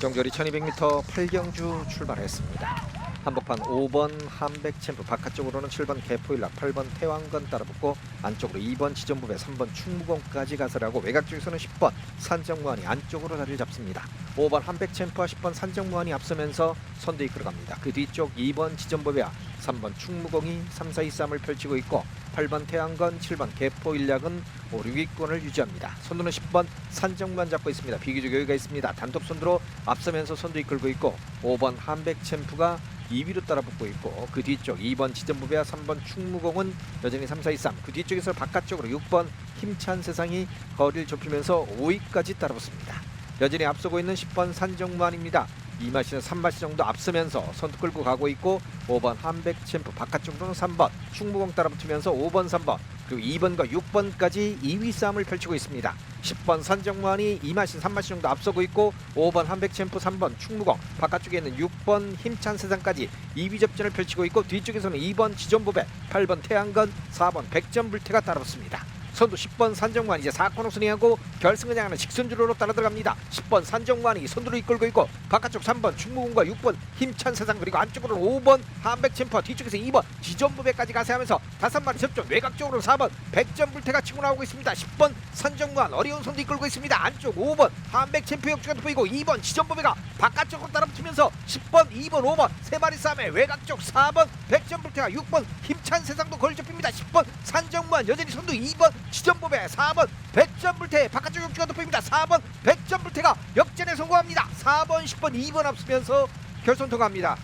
경결이 1200m 8경주 출발했습니다. 한복판 5번 한백 챔프 바깥쪽으로는 7번 개포일락 8번 태왕건 따라붙고 안쪽으로 2번 지점부배 3번 충무공까지 가설하고 외곽 쪽에서는 10번 산정무한이 안쪽으로 자리를 잡습니다. 5번 한백 챔프와 10번 산정무한이 앞서면서 선두 이끌어갑니다. 그 뒤쪽 2번 지점부배와 3번 충무공이 3, 4, 2, 3을 펼치고 있고 8번 태양건, 7번 개포일락은 5, 6위권을 유지합니다. 선두는 10번 산정무한 잡고 있습니다. 비교적 여유가 있습니다. 단독 선두로 앞서면서 선두 이끌고 있고 5번 한백 챔프가 2위로 따라붙고 있고 그 뒤쪽 2번 지점부배와 3번 충무공은 여전히 3, 4, 2, 3. 그 뒤쪽에서 바깥쪽으로 6번 힘찬 세상이 거리를 좁히면서 5위까지 따라붙습니다. 여전히 앞서고 있는 10번 산정무한입니다. 이마시는 3마시 정도 앞서면서 선두 끌고 가고 있고 5번 한백 챔프 바깥쪽으로는 3번 충무공 따라붙으면서 5번 3번 그리고 2번과 6번까지 2위 싸움을 펼치고 있습니다. 10번 산정무한이 이마신 3마시 정도 앞서고 있고 5번 한백 챔프 3번 충무공 바깥쪽에 있는 6번 힘찬 세상까지 2위 접전을 펼치고 있고 뒤쪽에서는 2번 지점부배 8번 태양건 4번 백전불태가 따라붙습니다. 선두 10번 산정무한 이제 4코너 순위하고 결승을 향하는 직선주로로 따라 들어갑니다. 10번 산정무한이 선두를 이끌고 있고 바깥쪽 3번 충무공과 6번 힘찬 세상 그리고 안쪽으로는 5번 한백 챔퍼 뒤쪽에서 2번 지점부배까지 가세하면서 다섯 마리 접점 외곽 쪽으로 4번 백전불태가 치고 나오고 있습니다. 10번 산정무한 어려운 선두 이끌고 있습니다. 안쪽 5번 한백 챔프 역주가 돋보이고 2번 지점부배가 바깥쪽으로 따라붙으면서 10번 2번 5번 세 마리 싸움에 외곽 쪽 4번 백전불태가 6번 힘찬 세상도 거리 좁힙니다. 10번 산정무한 여전히 선두 2번 지점부배 4번 백전불태 바깥쪽 역주가 돋보입니다. 4번 백전불태가 역전에 성공합니다. 4번 10번 2번 앞서면서 결선 통과합니다.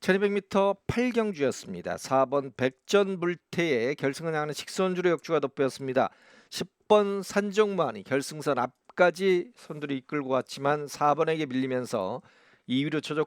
1200m 8경주였습니다. 4번 백전불태의 결승을 향하는 직선주로 역주가 돋보였습니다. 10번 산정무한이 결승선 앞까지 선두를 이끌고 왔지만 4번에게 밀리면서 2위로 쳐졌고